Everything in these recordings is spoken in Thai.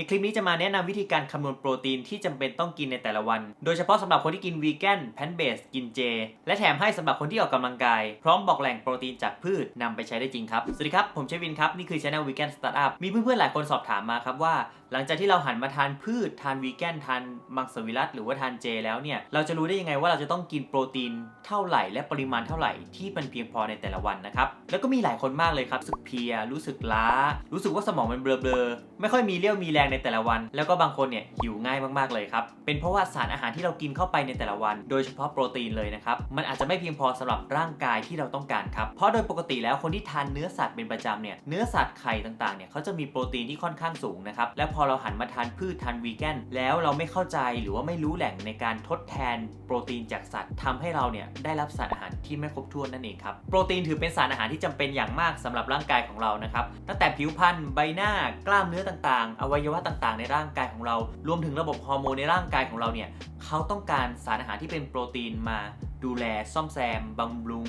ในคลิปนี้จะมาแนะนำวิธีการคำนวณโปรตีนที่จำเป็นต้องกินในแต่ละวัน โดยเฉพาะสำหรับคนที่กินวีแกนแพนเบสกินเจ และแถมให้สำหรับคนที่ออกกำลังกาย พร้อมบอกแหล่งโปรตีนจากพืชนำไปใช้ได้จริงครับ สวัสดีครับ ผมเชวินครับ นี่คือช anel Vegan Startup มีเพื่อนๆหลายคนสอบถามมาครับว่า หลังจากที่เราหันมาทานพืช ทานวีแกนทานมังสวิรัตหรือว่าทานเจ แล้วเนี่ยเราจะรู้ได้ยังไงว่าเราจะต้องกินโปรตีนเท่าไหร่ และปริมาณเท่าไหร่ที่มันเพียงพอในแต่ละวันนะครับแล้วก็มีหลายคนมากเลยครับรู้สึกเพียรู้สึกล้า รู้สึกว่าสมองมันเบลอๆไม่ค่อยมีเรี่ยวมีแรงในแต่ละวัน แล้วก็บางคนเนี่ยหิวง่ายมากๆเลยครับ เป็นเพราะว่าสารอาหารที่เรากินเข้าไปในแต่ละวัน โดยเฉพาะโปรตีนเลยนะครับ มันอาจจะไม่เพียงพอสำหรับร่างกายที่เราต้องการครับ เพราะโดยปกติแล้วคนที่ทานเนื้อสัตว์เป็นประจำเนี่ย เนื้อสัตว์ไข่ต่างๆ เนี่ยเขาจะมีโปรตีนที่ค่อนข้างสูงนะครับ และพอเราหันมาทานพืชทานวีแกนแล้วเราไม่เข้าใจหรือว่าไม่รู้แหล่งในการทดแทนโปรตีนจากสัตว์ทำให้เราเนี่ยได้รับสารอาหารที่ไม่ครบถ้วนนั่นเองครับ โปรตีนถือเป็นสารอาหารที่จำเป็นอย่างมากสำหรับร่างกายของเรานะครับ ตั้งแต่ผิวพรรณใบหน้ากล้ามเนื้อต่างๆ อวัยวะต่างๆ ในร่างกายของเรา รวมถึงระบบฮอร์โมนในร่างกายของเราเนี่ยเขาต้องการสารอาหารที่เป็นโปรตีนมาดูแลซ่อมแซมบำรุง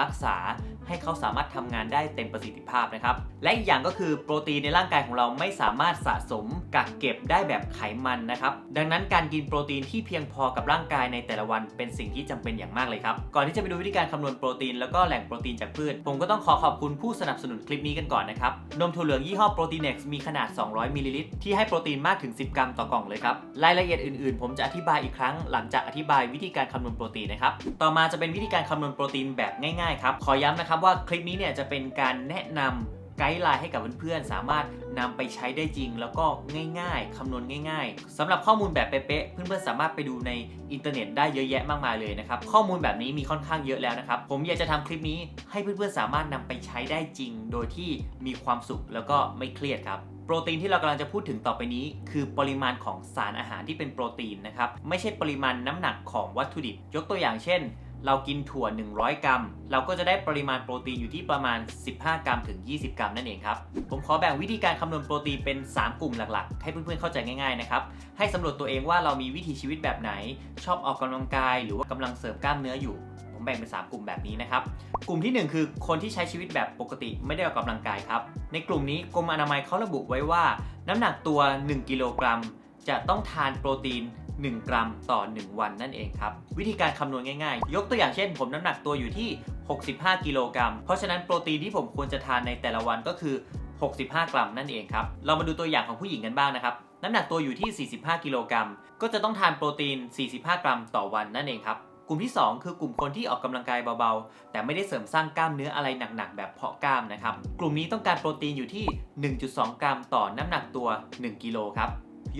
รักษาให้เขาสามารถทำงานได้เต็มประสิทธิภาพนะครับ และอีกอย่างก็คือโปรตีนในร่างกายของเราไม่สามารถสะสมกักเก็บได้แบบไขมันนะครับ ดังนั้นการกินโปรตีนที่เพียงพอกับร่างกายในแต่ละวันเป็นสิ่งที่จำเป็นอย่างมากเลยครับ ก่อนที่จะไปดูวิธีการคำนวณโปรตีนแล้วก็แหล่งโปรตีนจากพืช ผมก็ต้องขอขอบคุณผู้สนับสนุนคลิปนี้กันก่อนนะครับ นมถั่วเหลืองยี่ห้อโปรตีน X มีขนาด 200มิลลิลิตรที่ให้โปรตีนมากถึง 10 กรัมต่อกล่องเลยครับ รายละเอียดอื่นๆ ผมจะอธิบายอีกครั้ง หลังจากอธิบายวิธีการคำนวณโปรตีนนะครับ ต่อมาจะเป็นวิธีการคำนวณโปรตีนแบบง่ายๆครับ ขอย้ำนะครับว่าคลิปนี้เนี่ยจะเป็นการแนะนำไกด์ไลน์ให้กับเพื่อนๆ สามารถนำไปใช้ได้จริง แล้วก็ง่ายๆคำนวณง่าย ๆสำหรับข้อมูลแบบเป๊ะๆ เพื่อนๆ สามารถไปดูในอินเทอร์เน็ตได้เยอะแยะมากมายเลยนะครับ ข้อมูลแบบนี้มีค่อนข้างเยอะแล้วนะครับ ผมอยากจะทำคลิปนี้ให้เพื่อนๆ สามารถนำไปใช้ได้จริง โดยที่มีความสุขแล้วก็ไม่เครียดครับโปรตีนที่เรากำลังจะพูดถึงต่อไปนี้ คือปริมาณของสารอาหารที่เป็นโปรตีนนะครับ ไม่ใช่ปริมาณน้ำหนักของวัตถุดิบ ยกตัวอย่างเช่น เรากินถั่ว 100 กรัม เราก็จะได้ปริมาณโปรตีนอยู่ที่ประมาณ 15 กรัมถึง 20 กรัมนั่นเองครับ ผมขอแบ่งวิธีการคำนวณโปรตีนเป็น 3 กลุ่มหลักๆ ให้เพื่อนๆเข้าใจง่ายๆนะครับ ให้สำรวจตัวเองว่าเรามีวิถีชีวิตแบบไหน ชอบออกกำลังกาย หรือว่ากำลังเสริมกล้ามเนื้ออยู่ ผมแบ่งเป็น 3 กลุ่มแบบนี้นะครับ กลุ่มที่ 1 คือคนที่ใช้ชีวิตแบบปกติไม่ได้ออกกำลังกายครับ ในกลุ่มนี้กรมอนามัยเขาระบุไว้ว่า น้ำหนักตัว 1 กิโลกรัม จะต้องทานโปรตีน 1 กรัมต่อ 1 วันนั่นเองครับ วิธีการคำนวณง่ายๆ ยกตัวอย่างเช่น ผมน้ำหนักตัวอยู่ที่ 65 กิโลกรัม เพราะฉะนั้นโปรตีนที่ผมควรจะทานในแต่ละวันก็คือ 65 กรัมนั่นเองครับ เรามาดูตัวอย่างของผู้หญิงกันบ้างนะครับ น้ำหนักตัวอยู่ที่ 45 กิโลกรัม ก็จะต้องทานโปรตีน 45 กรัมต่อวันนั่นเองครับกลุ่มที่ 2 คือกลุ่มคนที่ออกกำลังกายเบาๆ แต่ไม่ได้เสริมสร้างกล้ามเนื้ออะไรหนักๆ แบบเพาะกล้ามนะครับ กลุ่มนี้ต้องการโปรตีนอยู่ที่ 1.2 กรัมต่อน้ำหนักตัว 1 กิโลครับ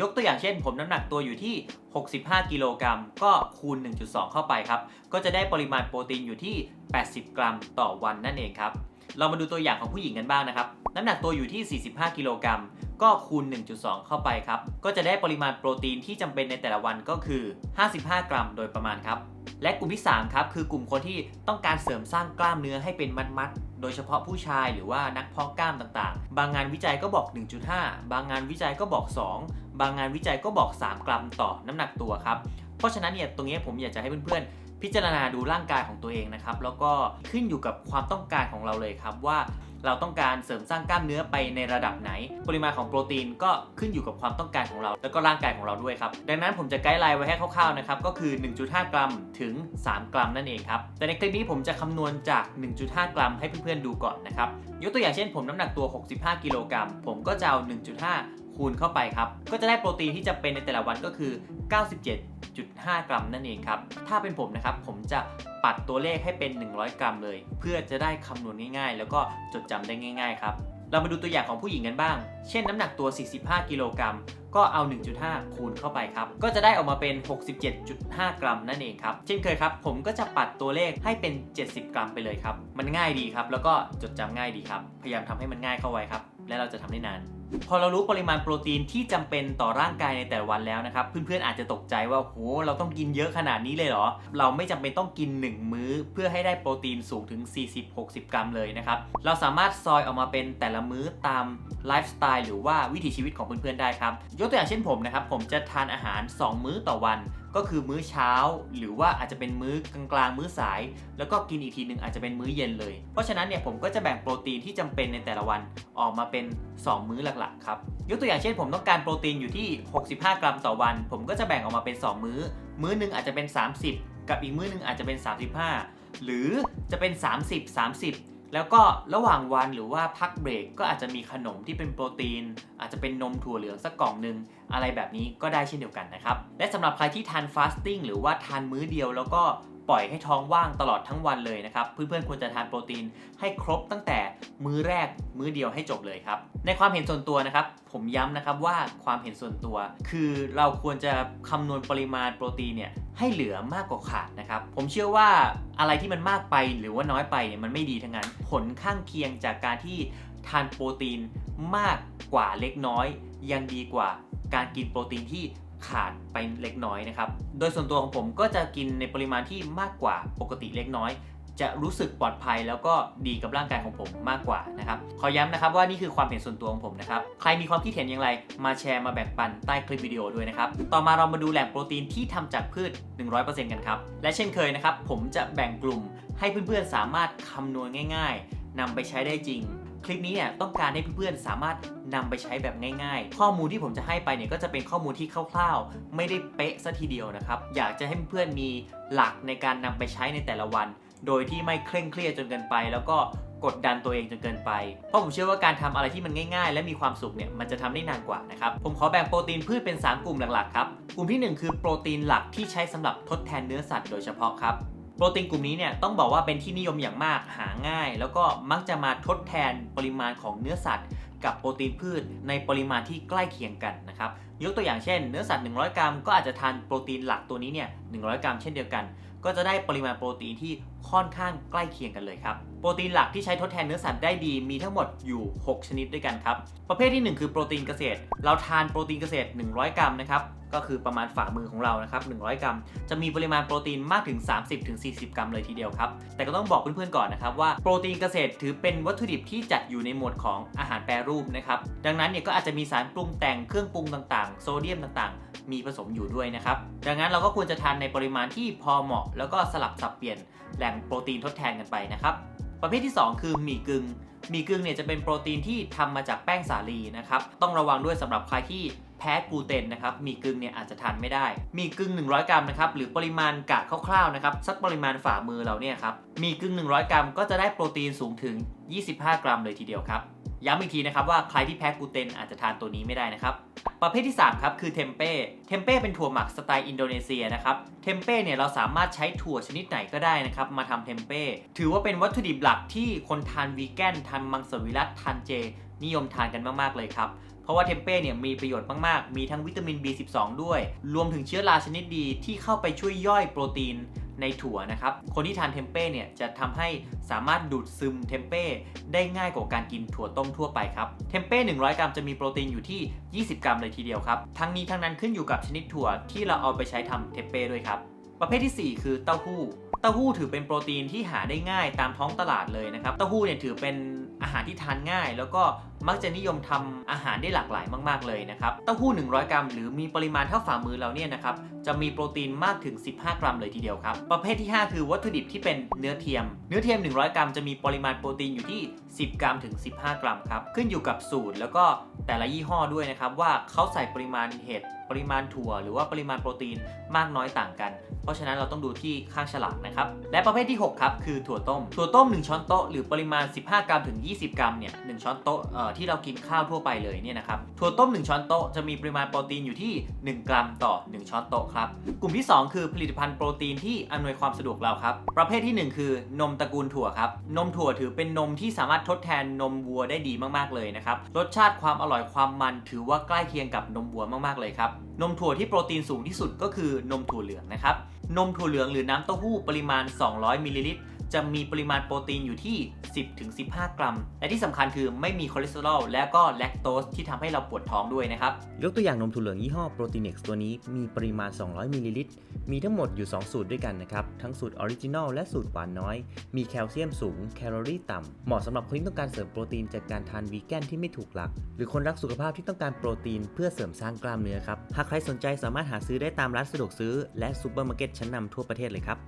ยกตัวอย่างเช่น ผมน้ำหนักตัวอยู่ที่ 65 กิโลกรัม ก็คูณ 1.2 เข้าไปครับ ก็จะได้ปริมาณโปรตีนอยู่ที่ 80 กรัมต่อวันนั่นเองครับ เรามาดูตัวอย่างของผู้หญิงกันบ้างนะครับ น้ำหนักตัวอยู่ที่ 45 กิโลกรัม ก็คูณ 1.2 เข้าไปครับ ก็จะได้ปริมาณโปรตีนที่จำเป็นในแต่ละวันก็คือ 55 กรัม โดยประมาณครับ และกลุ่มที่ 3 ครับ คือกลุ่มคนที่ต้องการเสริมสร้างกล้ามเนื้อให้เป็นมัดๆ โดยเฉพาะผู้ชายหรือว่านักเพาะกล้ามต่างๆ บางงานวิจัยก็บอก 1.5 บางงานวิจัยก็บอก 2 บางงานวิจัยก็บอก 3 กรัมต่อน้ำหนักตัวครับ เพราะฉะนั้นเนี่ยตรงนี้ผมอยากจะให้เพื่อนๆ พิจารณาดูร่างกายของตัวเองนะครับ แล้วก็ขึ้นอยู่กับความต้องการของเราเลยครับว่าเราต้องการเสริมสร้างกล้ามเนื้อไปในระดับไหน ปริมาณของโปรตีนก็ขึ้นอยู่กับความต้องการของเรา แล้วก็ร่างกายของเราด้วยครับ ดังนั้นผมจะไกด์ไลน์ไว้ให้คร่าวๆนะครับ ก็คือ 1.5 กรัมถึง 3 กรัมนั่นเองครับ แต่ในคลิปนี้ผมจะคำนวณจาก 1.5 กรัมให้เพื่อนๆดูก่อนนะครับ ยกตัวอย่างเช่นผมน้ำหนักตัว 65 กิโลกรัม ผมก็จะเอา 1.5 คูณเข้าไปครับ ก็จะได้โปรตีนที่จะเป็นในแต่ละวันก็คือ 97.5 กรัมนั่นเองครับ ถ้าเป็นผมนะครับ ผมจะปัดตัวเลขให้เป็น 100 กรัมเลย เพื่อจะได้คำนวณง่ายๆ แล้วก็จดจำได้ง่าย ๆ ครับ เรามาดูตัวอย่างของผู้หญิงกันบ้าง เช่นน้ำหนักตัว 45 กิโลกรัม ก็เอา 1.5 คูณเข้าไปครับ ก็จะได้ออกมาเป็น 67.5 กรัมนั่นเองครับ เช่นเคยครับ ผมก็จะปัดตัวเลขให้เป็น 70 กรัมไปเลยครับ มันง่ายดีครับ แล้วก็จดจำง่ายดีครับ พยายามทำให้มันง่ายเข้าไว้ครับ และเราจะทำได้นาน พอเรารู้ปริมาณโปรตีนที่จำเป็นต่อร่างกายในแต่ละวันแล้วนะครับ เพื่อนๆอาจจะตกใจว่าโหเราต้องกินเยอะขนาดนี้เลยเหรอ เราไม่จำเป็นต้องกิน 1 มื้อ เพื่อให้ได้โปรตีนสูงถึง 40-60 กรัมเลยนะครับ เราสามารถซอยออกมาเป็นแต่ละมื้อตามไลฟ์สไตล์หรือว่าวิถีชีวิตของเพื่อนๆได้ครับ ยกตัวอย่างเช่นผมนะครับ ผมจะทานอาหาร 2 มื้อต่อวันก็คือมื้อเช้า หรือว่าอาจจะเป็นมื้อกลางๆมื้อสาย แล้วก็กินอีกทีหนึ่งอาจจะเป็นมื้อเย็นเลย เพราะฉะนั้นเนี่ยผมก็จะแบ่งโปรตีนที่จำเป็นในแต่ละวันออกมาเป็น 2 มื้อหลักๆครับยกตัวอย่างเช่น ผมต้องการโปรตีนอยู่ที่ 65 กรัมต่อวัน ผมก็จะแบ่งออกมาเป็น 2 มื้อ มื้อหนึ่งอาจจะเป็น 30 กับอีกมื้อหนึ่งอาจจะเป็น 35 หรือจะเป็น 30 30 แล้วก็ระหว่างวันหรือว่าพักเบรกก็อาจจะมีขนมที่เป็นโปรตีน อาจจะเป็นนมถั่วเหลืองสักกล่องหนึ่งอะไรแบบนี้ก็ได้เช่นเดียวกันนะครับ และสำหรับใครที่ทานฟาสติ้งหรือว่าทานมื้อเดียวแล้วก็ ปล่อยให้ท้องว่างตลอดทั้งวันเลยนะครับ เพื่อนๆควรจะทานโปรตีนให้ครบตั้งแต่มื้อแรกมื้อเดียวให้จบเลยครับ ในความเห็นส่วนตัวนะครับ ผมย้ำนะครับว่าความเห็นส่วนตัว คือเราควรจะคำนวณปริมาณโปรตีนเนี่ยให้เหลือมากกว่าขาดนะครับ ผมเชื่อว่าอะไรที่มันมากไปหรือว่าน้อยไปเนี่ยมันไม่ดีทั้งนั้น ผลข้างเคียงจากการที่ทานโปรตีนมากกว่าเล็กน้อย ยังดีกว่าการกินโปรตีนที่ ขาดไปเล็กน้อยนะครับ โดยส่วนตัวของผมก็จะกินในปริมาณที่มากกว่าปกติเล็กน้อย จะรู้สึกปลอดภัยแล้วก็ดีกับร่างกายของผมมากกว่านะครับ ขอย้ำนะครับว่านี่คือความเห็นส่วนตัวของผมนะครับ ใครมีความคิดเห็นอย่างไร มาแชร์มาแบ่งปันใต้คลิปวิดีโอด้วยนะครับ ต่อมาเรามาดูแหล่งโปรตีนที่ทำจากพืช 100%กันครับ และเช่นเคยนะครับผมจะแบ่งกลุ่มให้เพื่อนๆสามารถคำนวณง่าย ๆนำไปใช้ได้จริง คลิปนี้เนี่ยต้องการให้เพื่อนๆสามารถนำไปใช้แบบง่ายๆ ข้อมูลที่ผมจะให้ไปเนี่ยก็จะเป็นข้อมูลที่คร่าวๆ ไม่ได้เป๊ะซะทีเดียวนะครับ อยากจะให้เพื่อนๆมีหลักในการนำไปใช้ในแต่ละวัน โดยที่ไม่เคร่งเครียดจนเกินไป แล้วก็กดดันตัวเองจนเกินไป เพราะผมเชื่อว่าการทำอะไรที่มันง่ายๆ และมีความสุขเนี่ยมันจะทำได้นานกว่านะครับ ผมขอแบ่งโปรตีนพืชเป็น 3 กลุ่มหลักๆครับ กลุ่มทีหนึ่1 คือโปรตีนหลักที่ใช้สำหรับทดแทนเนื้อสัตว์โดยเฉพาะครับ โปรตีนกลุ่มนี้เนี่ยต้องบอกว่าเป็นที่นิยมอย่างมากหาง่าย แล้วก็มักจะมาทดแทนปริมาณของเนื้อสัตว์ กับโปรตีนพืชในปริมาณที่ใกล้เคียงกันนะครับยกตัวอย่างเช่น เนื้อสัตว์ 100 กรัม ก็อาจจะทานโปรตีนหลักตัวนี้เนี่ย100 กรัมเช่นเดียวกัน ก็จะได้ปริมาณโปรตีนที่ค่อนข้างใกล้เคียงกันเลยครับโปรตีนหลักที่ใช้ทดแทนเนื้อสัตว์ได้ดีมีทั้งหมดอยู่ 6 ชนิดด้วยกันครับประเภทที่ 1 คือโปรตีนเกษตร เราทานโปรตีนเกษตร 100 กรัมนะครับ ก็คือประมาณฝ่ามือของเรานะครับ 100 กรัม จะมีปริมาณโปรตีนมากถึง 30-40 กรัมเลยทีเดียวครับ แต่ก็ต้องบอกเพื่อนๆก่อนนะครับว่าโปรตีนเกษตรถือเป็นวัตถุดิบที่จัดอยู่ในหมวดของอาหารแปรรูปนะครับ ดังนั้นเนี่ยก็อาจจะมีสารปรุงแต่งเครื่องปรุงต่างๆ โซเดียมต่างๆ มีผสมอยู่ด้วยนะครับ ดังนั้นเราก็ควรจะทานในปริมาณที่พอเหมาะ แล้วก็สลับสับเปลี่ยนแหล่งโปรตีนทดแทนกันไปนะครับ ประเภทที่ 2 คือหมี่กึ่งหมี่กึ่งเนี่ยจะเป็นโปรตีนที่ทำมาจากแป้งสาลีนะครับ ต้องระวังด้วยสำหรับใครที่ แพ้กลูเตนนะครับมีกึ่งเนี่ยอาจจะทานไม่ได้ มี่กึ่ง 100 กรัมนะครับหรือปริมาณกะคร่าวๆนะครับสักปริมาณฝ่ามือเราเนี่ยครับมี่กึ่ง 100 กรัม ก็จะได้โปรตีนสูงถึง 25 กรัมเลยทีเดียวครับย้ำอีกทีนะครับว่าใครที่แพ้กลูเตนอาจจะทานตัวนี้ไม่ได้นะครับ ประเภทที่ 3 ครับคือเทมเป้ เทมเป้เป็นถั่วหมักสไตล์อินโดนีเซียนะครับ เทมเป้เนี่ยเราสามารถใช้ถั่วชนิดไหนก็ได้นะครับ มาทำเทมเป้ ถือว่าเป็นวัตถุดิบหลักที่คนทานวีแกนทานมังสวิรัตทานเจ นิยมทานกันมากๆเลยครับ ราะว่าเทมเป้เนี่ยมีประโยชน์มากๆ มีทั้งวิตามิน B12 ด้วย รวมถึงเชื้อราชนิดดีที่เข้าไปช่วยย่อยโปรตีนในถั่วนะครับ คนที่ทานเทมเป้เนี่ยจะทำให้สามารถดูดซึมเทมเป้ได้ง่ายกว่าการกินถั่วต้มทั่วไปครับ เทมเป้ 100 กรัมจะมีโปรตีนอยู่ที่ 20 กรัมเลยทีเดียวครับ ทั้งนี้ทั้งนั้นขึ้นอยู่กับชนิดถั่วที่เราเอาไปใช้ทำเทมเป้ด้วยครับ ประเภทที่ 4 คือเต้าหู้ เต้าหู้ถือเป็นโปรตีนที่หาได้ง่ายตามท้องตลาดเลยนะครับ เต้าหู้เนี่ยถือเป็นอาหารที่ทานง่าย แล้วก็ มักจะนิยมทำอาหารได้หลากหลายมากๆเลยนะครับ เต้าหู้ 100 กรัม หรือมีปริมาณเท่าฝ่ามือเราเนี่ยนะครับ จะมีโปรตีนมากถึง 15 กรัมเลยทีเดียวครับ ประเภทที่ 5 คือวัตถุดิบที่เป็นเนื้อเทียม เนื้อเทียม 100 กรัมจะมีปริมาณโปรตีนอยู่ที่ 10 กรัมถึง 15 กรัมครับ ขึ้นอยู่กับสูตรแล้วก็แต่ละยี่ห้อด้วยนะครับว่าเขาใส่ปริมาณเห็ดปริมาณถั่วหรือว่าปริมาณโปรตีนมากน้อยต่างกัน เพราะฉะนั้นเราต้องดูที่ข้างฉลากนะครับ และประเภทที่ 6 ครับ คือถั่วต้ม ถั่วต้ม 1 ช้อนโต๊ะหรือปริมาณ 15 กรัมถึง 20 กรัมเนี่ย1ช้อนโต๊ะเอ่อที่เรากินข้าวทั่วไปเลยเนี่ยนะครับถั่วต้ม 1 ช้อนโต๊ะจะมีปริมาณโปรตีนอยู่ที่ 1 กรัมต่อ 1 ช้อนโต๊ะครับกลุ่มที่ 2 คือผลิตภัณฑ์โปรตีนที่อำนวยความสะดวกเราครับประเภทที่ 1 คือนมตระกูลถั่วครับนมถั่วถือเป็นนมที่สามารถทดแทนนมวัวได้ดีมากๆเลยนะครับรสชาติความอร่อยความมันถือว่าใกล้เคียงกับนมวัวมากๆเลยครับนมถั่วที่โปรตีนสูงที่สุดก็คือนมถั่วเหลืองนะครับนมถั่วเหลืองหรือน้ำเต้าหู้ปริมาณ 200มิลลิลิตร จะมีปริมาณโปรตีนอยู่ที่ 10-15 กรัม และที่สำคัญคือไม่มีคอเลสเตอรอลและก็แลคโตสที่ทำให้เราปวดท้องด้วยนะครับ ยกตัวอย่างนมถั่วเหลืองยี่ห้อ Proteinex ตัวนี้มีปริมาณ 200มิลลิลิตรมีทั้งหมดอยู่ 2 สูตรด้วยกันนะครับ ทั้งสูตรออริจินอลและสูตรหวานน้อย มีแคลเซียมสูง แคลอรี่ต่ำเหมาะสำหรับคนที่ต้องการเสริมโปรตีนจากการทานวีแกนที่ไม่ถูกหลัก หรือคนรักสุขภาพที่ต้องการโปรตีนเพื่อเสริมสร้างกล้ามเนื้อครับ หากใครสนใจสามารถหาซื้อได้ตามร้านสะดวกซื้อ และซูเปอร์มาร์เก็ตชั้นนำทั่วประเทศเลยครับ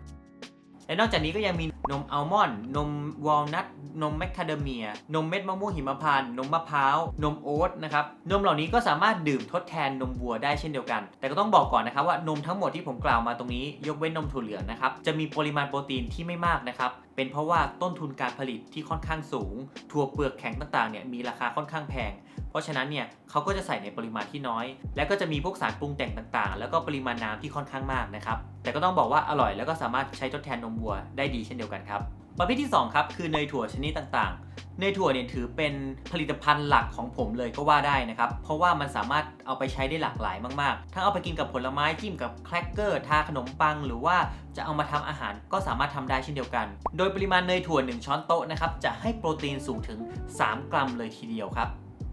และนอกจากนี้ก็ยังมีนมอัลมอนด์นมวอลนัทนมแมคคาเดเมีย นมเม็ดมะม่วงหิมพานต์นมมะพร้าว นมโอ๊ตนะครับ นมเหล่านี้ก็สามารถดื่มทดแทนนมวัวได้เช่นเดียวกัน แต่ก็ต้องบอกก่อนนะครับว่านมทั้งหมดที่ผมกล่าวมาตรงนี้ ยกเว้นนมถั่วเหลืองนะครับ จะมีปริมาณโปรตีนที่ไม่มากนะครับเป็นเพราะว่าต้นทุนการผลิตที่ค่อนข้างสูง ถั่วเปลือกแข็งต่างๆเนี่ยมีราคาค่อนข้างแพง เพราะฉะนั้นเนี่ยเขาก็จะใส่ในปริมาณที่น้อย และก็จะมีพวกสารปรุงแต่งต่างๆ แล้วก็ปริมาณน้ำที่ค่อนข้างมากนะครับ แต่ก็ต้องบอกว่าอร่อยแล้วก็สามารถใช้ทดแทนนมวัวได้ดีเช่นเดียวกันครับ ประเภทที่2ครับคือเนยถั่วชนิดต่างๆ เนยถั่วเนี่ยถือเป็นผลิตภัณฑ์หลักของผมเลยก็ว่าได้นะครับ เพราะว่ามันสามารถเอาไปใช้ได้หลากหลายมากๆ ทั้งเอาไปกินกับผลไม้จิ้มกับแครกเกอร์ ทาขนมปัง หรือว่าจะเอามาทำอาหารก็สามารถทำได้เช่นเดียวกัน โดยปริมาณเนยถั่ว 1 ช้อนโต๊ะนะครับจะให้โปรตีนสูงถึง 3 กรัมเลยทีเดียวครับ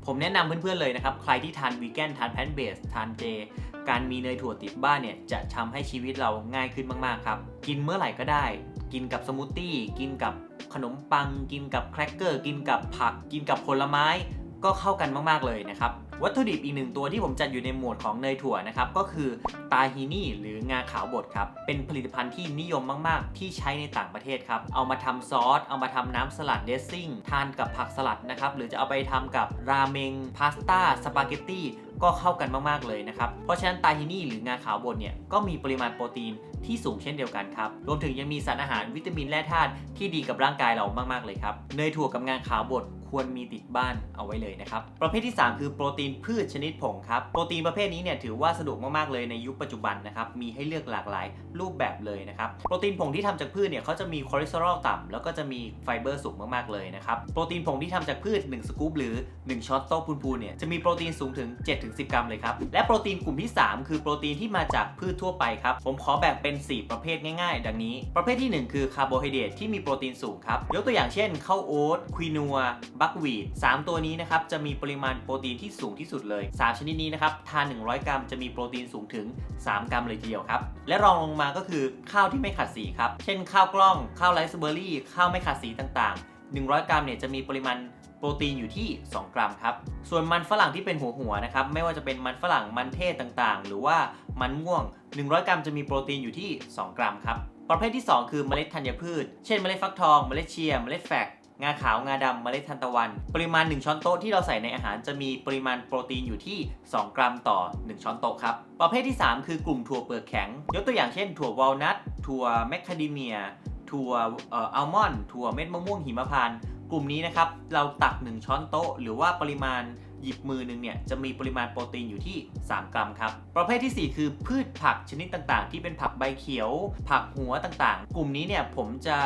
ผมแนะนำเพื่อนๆเลยนะครับ ใครที่ทานวีแกนทานแพนเบสทานเจ การมีเนยถั่วติดบ้านเนี่ย จะทำให้ชีวิตเราง่ายขึ้นมากๆครับ กินเมื่อไหร่ก็ได้ กินกับสมูทตี้ กินกับ ขนมปังกินกับแครกเกอร์กินกับผัก กินกับผลไม้ก็เข้ากันมากๆเลยนะครับ วัตถุดิบอีกหนึ่งตัวที่ผมจัดอยู่ในหมวดของเนยถั่วนะครับ ก็คือตาฮีนี่หรืองาขาวบดครับ เป็นผลิตภัณฑ์ที่นิยมมากๆ ที่ใช้ในต่างประเทศครับ เอามาทำซอส เอามาทำน้ำสลัดเดซซิ่ง ทานกับผักสลัดนะครับ หรือจะเอาไปทำกับราเมงพาสต้าสปาเกตตี้ ก็เข้ากันมากๆเลยนะครับ เพราะฉะนั้นตาฮินี่หรืองาขาวบดเนี่ยก็มีปริมาณโปรตีนที่สูงเช่นเดียวกันครับ รวมถึงยังมีสารอาหารวิตามินแร่ธาตุที่ดีกับร่างกายเรามากๆเลยครับ เนยถั่วกับงาขาวบด ควรมีติดบ้านเอาไว้เลยนะครับ ประเภทที่ 3 คือโปรตีนพืชชนิดผงครับ โปรตีนประเภทนี้เนี่ยถือว่าสะดวกมากๆเลยในยุคปัจจุบันนะครับ มีให้เลือกหลากหลายรูปแบบเลยนะครับ โปรตีนผงที่ทำจากพืชเนี่ยเขาจะมีคอเลสเตอรอลต่ำแล้วก็จะมีไฟเบอร์สูงมากๆเลยนะครับ โปรตีนผงที่ทำจากพืช 1 สกู๊ปหรือ 1ช้อนโต๊ะพูนๆเนี่ยจะมีโปรตีนสูงถึง 7-10 กรัมเลยครับ และโปรตีนกลุ่มที่ 3 คือโปรตีนที่มาจากพืชทั่วไปครับ ผมขอแบ่งเป็น 4 ประเภทง่ายๆ ดังนี้ ประเภทที่ 1 คือคาร์โบไฮเดรตที่มีโปรตีนสูงครับ ยกตัวอย่างเช่นข้าวโอ๊ตควีนัวบัควีด3ตัวนี้นะครับจะมีปริมาณโปรตีนที่สูงที่สุดเลย 3 ชนิดนี้นะครับทาน 100 กรัมจะมีโปรตีนสูงถึง 3 กรัมเลยทีเดียวครับ และรองลงมาก็คือข้าวที่ไม่ขัดสีครับ เช่นข้าวกล้อง ข้าวไรซ์เบอร์รี่ ข้าวไม่ขัดสีต่างๆ 100 กรัมเนี่ยจะมีปริมาณโปรตีนอยู่ที่ 2 กรัมครับ ส่วนมันฝรั่งที่เป็นหัวหัวๆนะครับ ไม่ว่าจะเป็นมันฝรั่ง มันเทศต่างๆ หรือว่ามันม่วง 100 กรัมจะมีโปรตีนอยู่ที่ 2 กรัมครับ ประเภทที่ 2 คือเมล็ดธัญพืช เช่นเมล็ดฟักทอง เมล็ดเชียร์ เมล็ดแฟก งาขาว งาดำเมล็ดทานตะวัน ปริมาณ 1 ช้อนโต๊ะที่เราใส่ในอาหารจะมีปริมาณโปรตีนอยู่ที่ 2 กรัมต่อ 1 ช้อนโต๊ะครับ ประเภทที่ 3 คือกลุ่มถั่วเปลือกแข็ง ยกตัวอย่างเช่น ถั่ววอลนัท ถั่วแมคคาเดเมีย ถั่วอัลมอนด์ ถั่วเม็ดมะม่วงหิมพานต์ กลุ่มนี้นะครับ เราตัก 1 ช้อนโต๊ะ หรือว่าปริมาณหยิบมือหนึ่งเนี่ยจะมีปริมาณโปรตีนอยู่ที่ 3 กรัมครับ ประเภททีสี่ 4 คือพืชผักชนิดต่างๆ ที่เป็นผักใบเขียว ผักหัวต่างๆ กลุ่มนี้เนี่ยผมจะ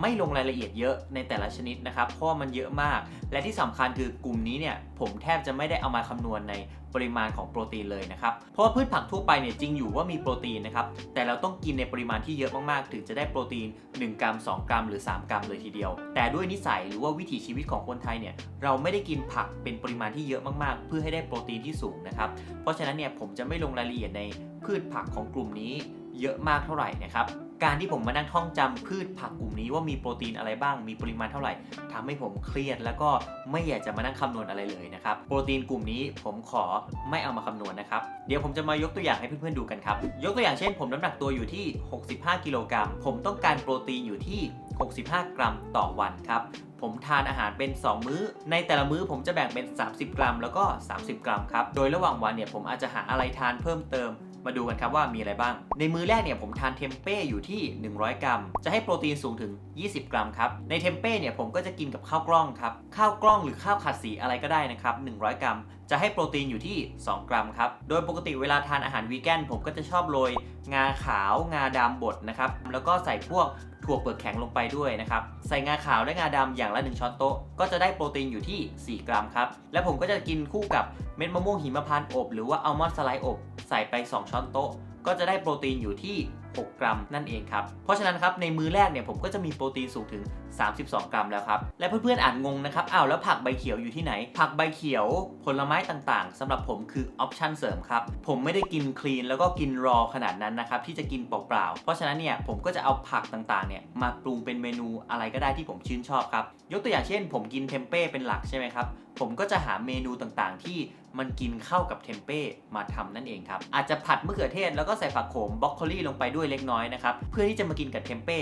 ไม่ลงรายละเอียดเยอะในแต่ละชนิดนะครับ เพราะมันเยอะมาก และที่สำคัญคือกลุ่มนี้เนี่ยผมแทบจะไม่ได้เอามาคำนวณในปริมาณของโปรตีนเลยนะครับ เพราะว่าพืชผักทั่วไปเนี่ยจริงอยู่ว่ามีโปรตีนนะครับ แต่เราต้องกินในปริมาณที่เยอะมากๆ ถึงจะได้โปรตีน 1 กรัม 2 กรัม หรือ 3 กรัมเลยทีเดียว แต่ด้วยนิสัยหรือว่าวิถีชีวิตของคนไทยเนี่ยเราไม่ได้กินผักเป็นปริมาณที่เยอะมากๆ เพื่อให้ได้โปรตีนที่สูงนะครับ เพราะฉะนั้นเนี่ยผมจะไม่ลงรายละเอียดในพืชผักของกลุ่มนี้เยอะมากเท่าไหร่นะครับ การที่ผมมานั่งท่องจำพืชผักกลุ่มนี้ว่ามีโปรตีนอะไรบ้าง มีปริมาณเท่าไหร่ทำให้ผมเครียด แล้วก็ไม่อยากจะมานั่งคำนวณอะไรเลยนะครับ โปรตีนกลุ่มนี้ผมขอไม่เอามาคำนวณนะครับ เดี๋ยวผมจะมายกตัวอย่างให้เพื่อนๆดูกันครับ ยกตัวอย่างเช่น ผมน้ำหนักตัวอยู่ที่ 65 กิโลกรัม ผมต้องการโปรตีนอยู่ที่ 65 กรัมต่อวันครับผมทานอาหารเป็น 2 มื้อ ในแต่ละมื้อผมจะแบ่งเป็น 30 กรัม แล้วก็ 30 กรัมครับ โดยระหว่างวันเนี่ยผมอาจจะหาอะไรทานเพิ่มเติม มาดูกันครับว่ามีอะไรบ้าง ในมื้อแรกเนี่ยผมทานเทมเป้อยู่ที่ 100 กรัม จะให้โปรตีนสูงถึง 20 กรัมครับ ในเทมเป้เนี่ยผมก็จะกินกับข้าวกล้องครับ ข้าวกล้องหรือข้าวขัดสีอะไรก็ได้นะครับ 100 กรัม จะให้โปรตีนอยู่ที่ 2 กรัมครับ โดยปกติเวลาทานอาหารวีแกนผมก็จะชอบโรยงาขาว งาดำบดนะครับ แล้วก็ใส่พวก ถั่วเปลือกแข็งลงไปด้วยนะครับ ใส่งาขาวและงาดำอย่างละ 1 ช้อนโต๊ะ ก็จะได้โปรตีนอยู่ที่ 4 กรัมครับ และผมก็จะกินคู่กับเม็ดมะม่วงหิมพานต์อบ หรือว่าอัลมอนด์สไลด์อบ ใส่ไป 2 ช้อนโต๊ะ ก็จะได้โปรตีนอยู่ที่ 6 กรัมนั่นเองครับ เพราะฉะนั้นครับในมื้อแรกเนี่ยผมก็จะมีโปรตีนสูงถึง 32 กรัมแล้วครับ และเพื่อนๆอาจงงนะครับอ้าวแล้วผักใบเขียวอยู่ที่ไหน ผักใบเขียวผลไม้ต่างๆสำหรับผมคือออปชั่นเสริมครับ ผมไม่ได้กินคลีนแล้วก็กินรอขนาดนั้นนะครับที่จะกินเปล่าๆ เพราะฉะนั้นเนี่ยผมก็จะเอาผักต่างๆเนี่ยมาปรุงเป็นเมนูอะไรก็ได้ที่ผมชื่นชอบครับ ยกตัวอย่างเช่น ผมกินเทมเป้เป็นหลักใช่ไหมครับผมก็จะหาเมนูต่างๆ ที่มันกินเข้ากับเทมเป้มาทำนั่นเองครับอาจจะผัดมะเขือเทศแล้วก็ใส่ผักโขมบรอกโคลีลงไปด้วยเล็กน้อยนะครับเพื่อที่จะมากินกับเทมเป้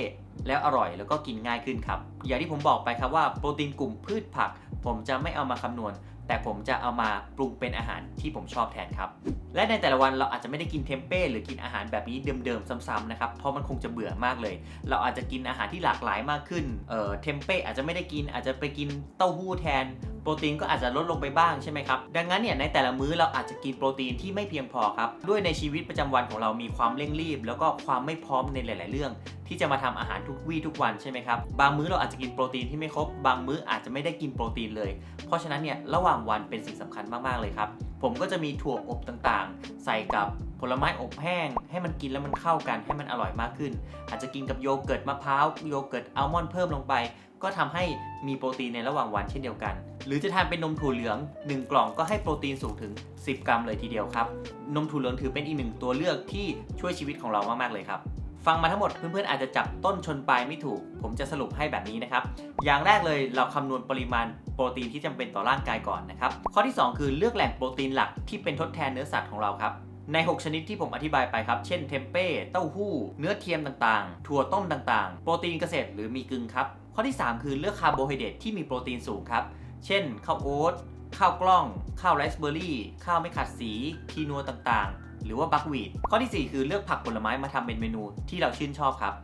แล้วอร่อยแล้วก็กินง่ายขึ้นครับอย่างที่ผมบอกไปครับว่าโปรตีนกลุ่มพืชผัก ผมจะไม่เอามาคำนวณ แต่ผมจะเอามาปรุงเป็นอาหารที่ผมชอบแทนครับ และในแต่ละวันเราอาจจะไม่ได้กินเทมเป้หรือกินอาหารแบบนี้เดิมๆซ้ำๆนะครับเพราะมันคงจะเบื่อมากเลย เราอาจจะกินอาหารที่หลากหลายมากขึ้นเอ่อเทมเป้อาจจะไม่ได้กินอาจจะไปกินเต้าหู้แทนโปรตีนก็อาจจะลดลงไปบ้างใช่ไหมครับ ดังนั้นเนี่ยในแต่ละมื้อเราอาจจะกินโปรตีนที่ไม่เพียงพอครับ ด้วยในชีวิตประจำวันของเรามีความเร่งรีบ แล้วก็ความไม่พร้อมในหลาย ๆ เรื่อง ที่จะมาทำอาหารทุกวี่ทุกวันใช่ไหมครับ บางมื้อเราอาจจะกินโปรตีนที่ไม่ครบ บางมื้ออาจจะไม่ได้กินโปรตีนเลย เพราะฉะนั้นเนี่ยระหว่างวันเป็นสิ่งสำคัญมากๆเลยครับ ผมก็จะมีถั่วอบต่างๆ ใส่กับผลไม้อบแห้ง ให้มันกินแล้วมันเข้ากันให้มันอร่อยมากขึ้น อาจจะกินกับโยเกิร์ตมะพร้าวโยเกิร์ตอัลมอนด์เพิ่มลงไป ก็ทำให้มีโปรตีนในระหว่างวันเช่นเดียวกัน หรือจะทานเป็นนมถั่วเหลือง 1 กล่องก็ให้โปรตีนสูงถึง 10 กรัมเลยทีเดียวครับ นมถั่วเหลืองถือเป็นอีกหนึ่งตัวเลือกที่ช่วยชีวิตของเรามากๆเลยครับ ฟังมาทั้งหมดเพื่อนๆอาจจะจับต้นชนปลายไม่ถูก ผมจะสรุปให้แบบนี้นะครับ อย่างแรกเลยเราคำนวณปริมาณโปรตีนที่จำเป็นต่อร่างกายก่อนนะครับ ข้อที่ 2 คือเลือกแหล่งโปรตีนหลักที่เป็นทดแทนเนื้อสัตว์ของเราครับ ใน 6 ชนิดที่ผมอธิบายไปครับ เช่นเทมเป้ เต้าหู้ เนื้อเทียมต่างๆ ถั่วต้มต่างๆ โปรตีนเกษตรหรือมีกึ่งครับ ข้อที่ 3 คือเลือกคาร์โบไฮเดรตที่มีโปรตีนสูงครับ เช่นข้าวโอ๊ต ข้าวกล้อง ข้าวไรซ์เบอร์รี่ ข้าวไม่ขัดสี คีนัวต่างๆ หรือว่าบัควีดข้อทีสี่ 4 คือเลือกผักผลไม้มาทำเป็นเมนูที่เราชื่นชอบครับ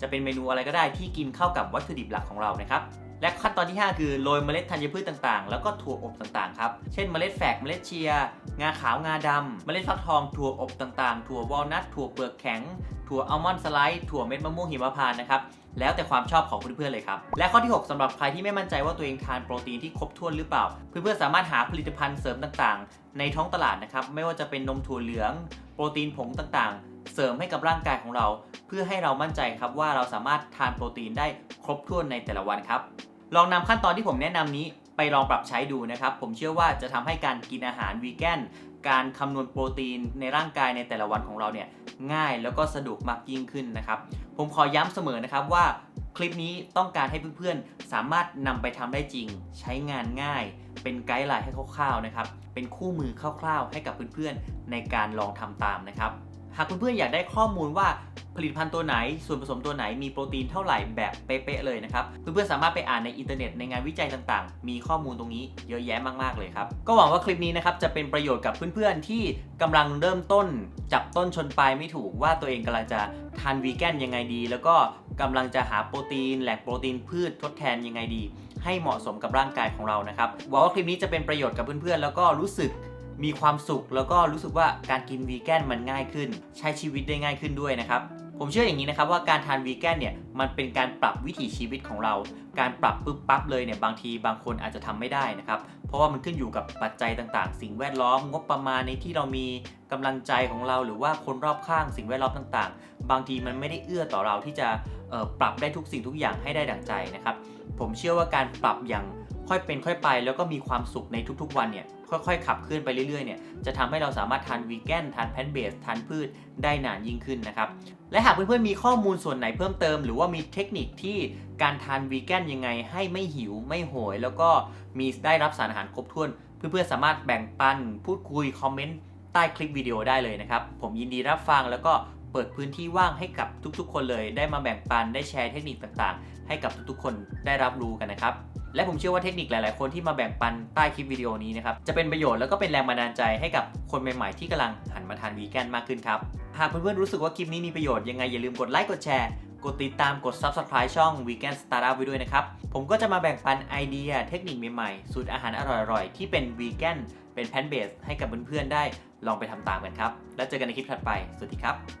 จะเป็นเมนูอะไรก็ได้ที่กินเข้ากับวัตถุดิบหลักของเรานะครับและขั้นตอนที่ 5 คือโรยเมล็ดธัญพืชต่างๆ แล้วก็ถั่วอบต่างๆ ครับ เช่นเมล็ดแฝก เมล็ดเชีย งาขาว งาดำ เมล็ดฟักทอง ถั่วอบต่างๆ ถั่ววอลนัท ถั่วเปลือกแข็ง ถั่วอัลมอนด์สไลด์ ถั่วเม็ดมะม่วงหิมพานต์นะครับ แล้วแต่ความชอบของเพื่อนๆเลยครับ และข้อที่ 6สำหรับใครที่ไม่มั่นใจว่าตัวเองทานโปรตีนที่ครบถ้วนหรือเปล่า เพื่อนๆสามารถหาผลิตภัณฑ์เสริมต่างๆ ในท้องตลาดนะครับไม่ว่าจะเป็นนมถั่วเหลือง โปรตีนผงต่างๆ เสริมให้กับร่างกายของเรา เพื่อให้เรามั่นใจครับว่าเราสามารถทานโปรตีนได้ครบถ้วนในแต่ละวันครับลองนำขั้นตอนที่ผมแนะนำนี้ไปลองปรับใช้ดูนะครับ ผมเชื่อว่าจะทำให้การกินอาหารวีแกน การคำนวณโปรตีนในร่างกายในแต่ละวันของเราเนี่ยง่ายแล้วก็สะดวกมากยิ่งขึ้นนะครับ ผมขอย้ำเสมอนะครับว่าคลิปนี้ต้องการให้เพื่อนๆ สามารถนำไปทำได้จริง ใช้งานง่าย เป็นไกด์ไลน์ให้คร่าวๆนะครับ เป็นคู่มือคร่าวๆ ให้กับเพื่อนๆ ในการลองทำตามนะครับ หากเพื่อนๆอยากได้ข้อมูลว่าผลิตภัณฑ์ตัวไหน ส่วนผสมตัวไหนมีโปรตีนเท่าไหร่แบบเป๊ะๆเลยนะครับ เพื่อนๆสามารถไปอ่านในอินเทอร์เน็ตในงานวิจัยต่างๆ มีข้อมูลตรงนี้เยอะแยะมากๆเลยครับ ก็หวังว่าคลิปนี้นะครับจะเป็นประโยชน์กับเพื่อนๆที่กำลังเริ่มต้น จับต้นชนปลายไม่ถูกว่าตัวเองกำลังจะทานวีแกนยังไงดี แล้วก็กำลังจะหาโปรตีนแหล่งโปรตีนพืชทดแทนยังไงดี ให้เหมาะสมกับร่างกายของเรานะครับหวังว่าคลิปนี้จะเป็นประโยชน์กับเพื่อนๆแล้วก็รู้สึก มีความสุขแล้วก็รู้สึกว่าการกินวีแกนมันง่ายขึ้น ใช้ชีวิตได้ง่ายขึ้นด้วยนะครับผมเชื่ออย่างนี้นะครับว่าการทานวีแกนเนี่ยมันเป็นการปรับวิถีชีวิตของเรา การปรับปุ๊บปั๊บเลยเนี่ยบางทีบางคนอาจจะทำไม่ได้นะครับเพราะว่ามันขึ้นอยู่กับปัจจัยต่างๆ สิ่งแวดล้อมงบประมาณในที่เรามีกำลังใจของเรา หรือว่าคนรอบข้างสิ่งแวดล้อมต่างๆ บางทีมันไม่ได้เอื้อต่อเราที่จะปรับได้ทุกสิ่งทุกอย่างให้ได้ดังใจนะครับผมเชื่อว่าการปรับอย่างค่อยเป็นค่อยไป แล้วก็มีความสุขในทุกๆวันเนี่ย ค่อยๆ ขับเคลื่อนไปเรื่อยๆเนี่ยจะทำให้เราสามารถทานวีแกนทานแพนเบสทานพืชได้นานยิ่งขึ้นนะครับและหากเพื่อนๆมีข้อมูลส่วนไหนเพิ่มเติม หรือว่ามีเทคนิคที่การทานวีแกนยังไงให้ไม่หิวไม่โหย แล้วก็มีได้รับสารอาหารครบถ้วน เพื่อนๆสามารถแบ่งปัน พูดคุยคอมเมนต์ใต้คลิปวิดีโอได้เลยนะครับผมยินดีรับฟังแล้วก็เปิดพื้นที่ว่างให้กับทุกๆ คนเลย ได้มาแบ่งปันได้แชร์เทคนิคต่างๆ ให้กับทุกๆ คนได้รับรู้กันนะครับ และผมเชื่อว่าเทคนิคหลาย ๆ คนที่มาแบ่งปันใต้คลิปวิดีโอนี้นะครับ จะเป็นประโยชน์แล้วก็เป็นแรงบันดาลใจให้กับคนใหม่ ๆ ที่กำลังหันมาทานวีแกนมากขึ้นครับ หากเพื่อน ๆ รู้สึกว่าคลิปนี้มีประโยชน์ยังไงอย่าลืมกดไลค์กดแชร์กดติดตามกด Subscribe ช่อง Vegan Startup ไว้ด้วยนะครับ ผมก็จะมาแบ่งปันไอเดียเทคนิคใหม่ๆ สูตรอาหารอร่อยๆ ที่เป็นวีแกนเป็นแพนเบสให้กับเพื่อนๆได้ลองไปทำตามกันครับ แล้วเจอกันในคลิปถัดไป สวัสดีครับ